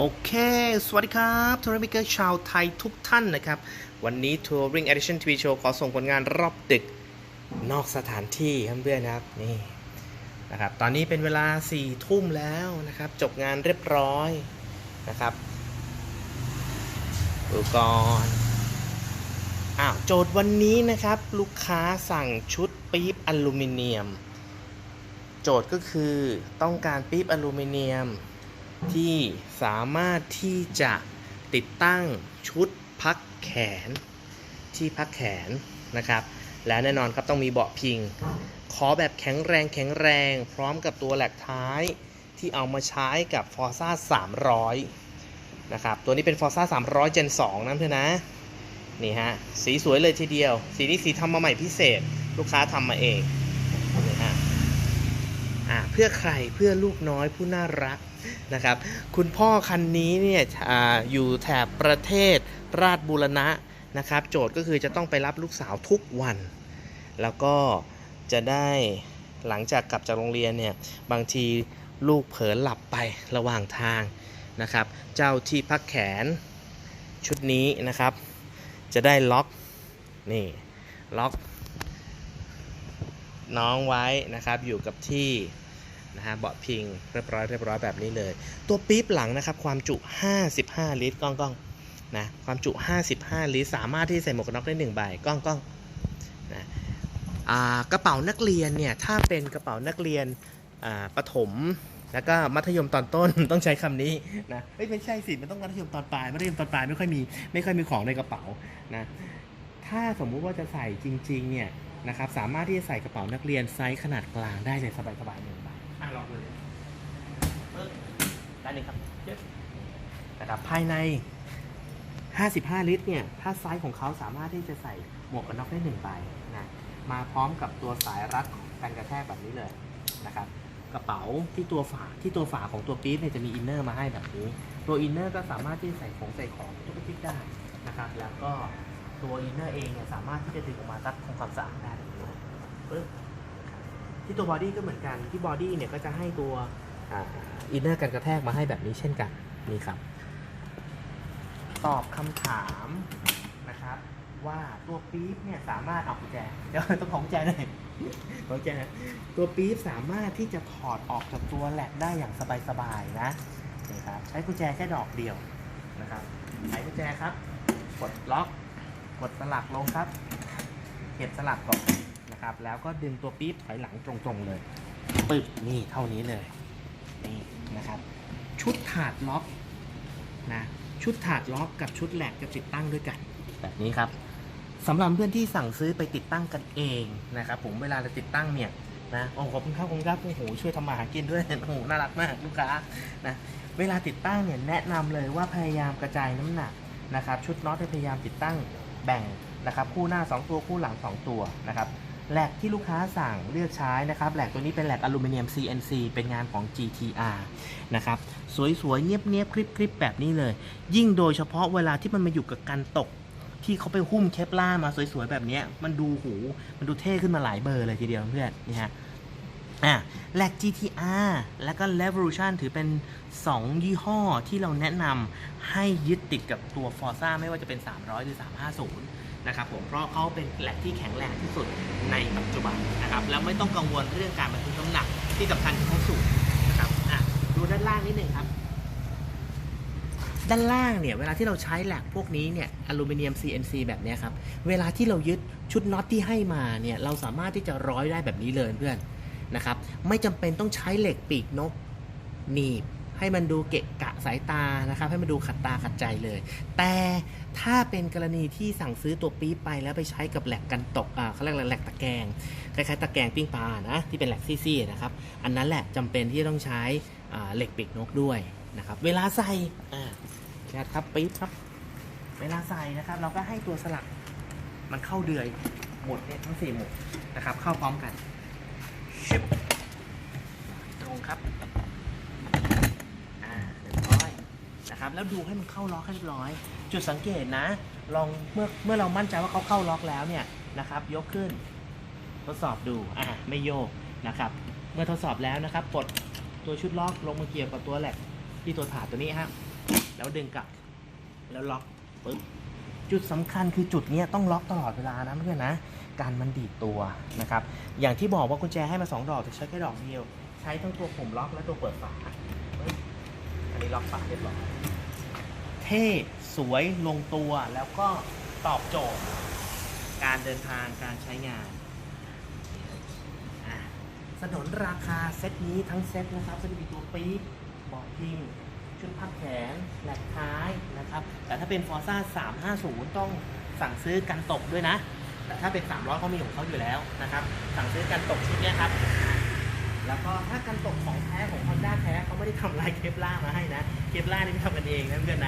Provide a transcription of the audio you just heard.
โอเค สวัสดีครับทัวริงเกอร์ชาวไทยทุกท่านนะครับ วันนี้ Touring Edition TV Show ขอส่งผลงานรอบดึกนอกสถานที่ครับเพื่อนนะครับ นี่นะครับ ตอนนี้เป็นเวลา4ี่ทุ่มแล้วนะครับ จบงานเรียบร้อยนะครับดูก่อนอ้าวโจทย์วันนี้นะครับ ลูกค้าสั่งชุดปี๊บอลูมิเนียม โจทย์ก็คือต้องการปี๊บอลูมิเนียม ที่สามารถที่จะติดตั้งชุดพักแขนที่พักแขนนะครับ และแน่นอนครับต้องมีเบาะพิง ขอแบบแข็งแรงแข็งแรงพร้อมกับตัวแหลกท้ายที่เอามาใช้กับ Forza 300 นะครับ ตัวนี้เป็น Forza 300 Gen 2นะเพื่อนนะ นี่ฮะ สีสวยเลยทีเดียว สีนี้สีทำมาใหม่พิเศษ ลูกค้าทำมาเองนี่ฮะ อ่า เพื่อใครเพื่อลูกน้อยผู้น่ารัก นะครับ คุณพ่อคันนี้เนี่ยออยู่แถบประเทศราชบูรณะนะครับ โจทย์ก็คือจะต้องไปรับลูกสาวทุกวัน แล้วก็จะได้หลังจากกลับจากโรงเรียนเนี่ยบางทีลูกเผลอหลับไประหว่างทางนะครับ เจ้าที่พักแขนชุดนี้นะครับ จะได้ล็อกนี่ล็อกน้องไว้นะครับอยู่กับที่ นะฮะเบาะพิงเรียบร้อยเรียบร้อยแบบนี้เลย ตัวปี๊บหลังนะครับความจุ 55 ลิตรกล้องกล้องนะความจุ 55 ลิตร สามารถที่ใส่หมวกกันน็อกได้1ใบกล้องกล้องนะอ่ากระเป๋านักเรียนเนี่ยถ้าเป็นกระเป๋านักเรียนอ่าประถมแล้วก็มัธยมตอนต้นต้องใช้คำนี้นะไม่ใช่สิมันต้องมัธยมตอนปลายมัธยมตอนปลายไม่ค่อยมีไม่ค่อยมีของในกระเป๋านะถ้าสมมุติว่าจะใส่จริงๆเนี่ยนะครับสามารถที่จะใส่กระเป๋านักเรียนไซส์ขนาดกลางได้เลยสบายๆหนึ่งใบอะลองดูเลยปึ๊บ ได้เลยครับเยอะนะครับภายใน 55 ลิตรเนี่ย ถ้าไซส์ของเขาสามารถที่จะใส่หมวกกันน็อกได้หนึ่งใบนะมาพร้อมกับตัวสายรัดกันกระแทกแบบนี้เลยนะครับ กระเป๋าที่ตัวฝาที่ตัวฝาของตัวปี๊บเนี่ยจะมีอินเนอร์มาให้แบบนี้ ตัวอินเนอร์ก็สามารถที่จะใส่ของใส่ของทุกทิศได้นะครับ แล้วก็ตัวอินเนอร์เองเนี่ยสามารถที่จะดึงออกมาซักทำความสะอาดได้แบบนี้ปึ๊บที่ตัวบอดี้ก็เหมือนกันที่บอดี้เนี่ยก็จะให้ตัว อินเนอร์กันกระแทกมาให้แบบนี้เช่นกันนี่ครับ ตอบคำถามนะครับ ว่าตัวปี๊บเนี่ยสามารถเอากุญแจเดี๋ยวต้องของแจหน่อยของแจนะตัวปี๊บสามารถที่จะถอดออกจากตัวแหลกได้อย่างสบายๆนะนี่ครับใช้กุญแจแค่ดอกเดียวนะครับใช้กุญแจครับ กดล็อก กดสลักลงครับ เก็บสลักก่อนนะครับ แล้วก็ดึงตัวปี๊บถอยหลังตรงๆเลยปึ๊บนี่เท่านี้เลย ชุดถาดล็อกนะชุดถาดล็อกกับชุดแหลกจะติดตั้งด้วยกัน แบบนี้ครับสำหรับเพื่อนที่สั่งซื้อไปติดตั้งกันเองนะครับผมเวลาจะติดตั้งเนี่ยนะโอ้ขอบคุณครับขอบคุณครับโอ้โหช่วยทำมาหากินด้วยโอ้โหน่ารักมากลูกค้านะเวลาติดตั้งเนี่ยแนะนำเลยว่าพยายามกระจายน้ำหนักนะครับชุดน็อตให้พยายามติดตั้งแบ่งนะครับคู่หน้า 2 ตัวคู่หลัง 2 ตัวนะครับ แหลกที่ลูกค้าสั่งเลือกใช้นะครับแหลกตัวนี้เป็นแหลกอลูมิเนียม CNC เป็นงานของ GTR นะครับสวยๆเนียบๆคลิปๆแบบนี้เลย ยิ่งโดยเฉพาะเวลาที่มันมาอยู่กับการตกที่เขาไปหุ้มเคปล่ามาสวยๆแบบนี้มันดูหูมันดูเท่ขึ้นมาหลายเบอร์เลยทีเดียวเพื่อนนี่ฮะอะแลก GTR แล้วก็ Revolution ถือเป็น 2 ยี่ห้อที่เราแนะนำให้ยึดติดกับตัว Forza ไม่ว่าจะเป็น 300 หรือ 350 นะครับผมเพราะเขาเป็นแหลกที่แข็งแรงที่สุดในปัจจุบันนะครับแล้วไม่ต้องกังวลเรื่องการบรรทุกน้ำหนักที่สำคัญคือเขาสูงนะครับอะดูด้านล่างนิดหนึ่งครับ ด้านล่างเนี่ยเวลาที่เราใช้แหลกพวกนี้เนี่ยอลูมิเนียม CNC แบบเนี้ยครับเวลาที่เรายึดชุดน็อตที่ให้มาเนี่ยเราสามารถที่จะร้อยได้แบบนี้เลยเพื่อนนะครับไม่จำเป็นต้องใช้เหล็กปีกนกหนีบ ให้มันดูเกะกะสายตานะครับ ให้มันดูขัดตาขัดใจเลย แต่ถ้าเป็นกรณีที่สั่งซื้อตัวปี๊บไปแล้วไปใช้กับแหลกกันตกอ่าเขาเรียกแหลกตะแกรงคล้ายๆตะแกรงปิ้งปลานะที่เป็นแหลกซี่ๆนะครับอันนั้นแหละจำเป็นที่ต้องใช้อ่าเหล็กปีกนกด้วยนะครับ เวลาใส่อ่าแคทครับปี๊บครับ เวลาใส่นะครับ เราก็ให้ตัวสลักมันเข้าเดือยหมดเนี่ยทั้งสี่หมดนะครับ เข้าพร้อมกันชิบตรงครับอ่าเรียบร้อย นะครับ แล้วดูให้มันเข้าล็อกให้เรียบร้อย จุดสังเกตนะ ลองเมื่อเมื่อเรามั่นใจว่าเขาเข้าล็อกแล้วเนี่ยนะครับ ยกขึ้น ทดสอบดูอ่าไม่โยกนะครับ เมื่อทดสอบแล้วนะครับปลดตัวชุดล็อกลงมาเกี่ยวกับตัวแหลกที่ตัวถาดตัวนี้ฮะแล้วดึงกลับ แล้วล็อกปึ๊บจุดสำคัญคือจุดนี้ต้องล็อกตลอดเวลานะเพื่อนนะ การมันดีดตัวนะครับ อย่างที่บอกว่ากุญแจให้มา 2 ดอกแต่ใช้แค่ดอกเดียว ใช้ทั้งตัวผมล็อกและตัวเปิดฝาอันนี้ล็อกฝาเรียบร้อย เท่สวยลงตัวแล้วก็ตอบโจทย์ การเดินทางการใช้งานสนนราคาเซตนี้ทั้งเซตนะครับจะมีตัวปี๊บเบาะพิงชุดพับแขนแหลกท้ายนะครับ แต่ถ้าเป็นฟอร์ซ่า350 ต้องสั่งซื้อกันตกด้วยนะ แต่ถ้าเป็น 300เขามีของเขาอยู่แล้วนะครับ สั่งซื้อกันตกชุดนี้ครับ แล้วก็ถ้ากันตกของแท้ของ Honda แท้เขาไม่ได้ทำลายเคปล่ามาให้นะ เคปล่านี่ทำกันเองนะเพื่อนนะ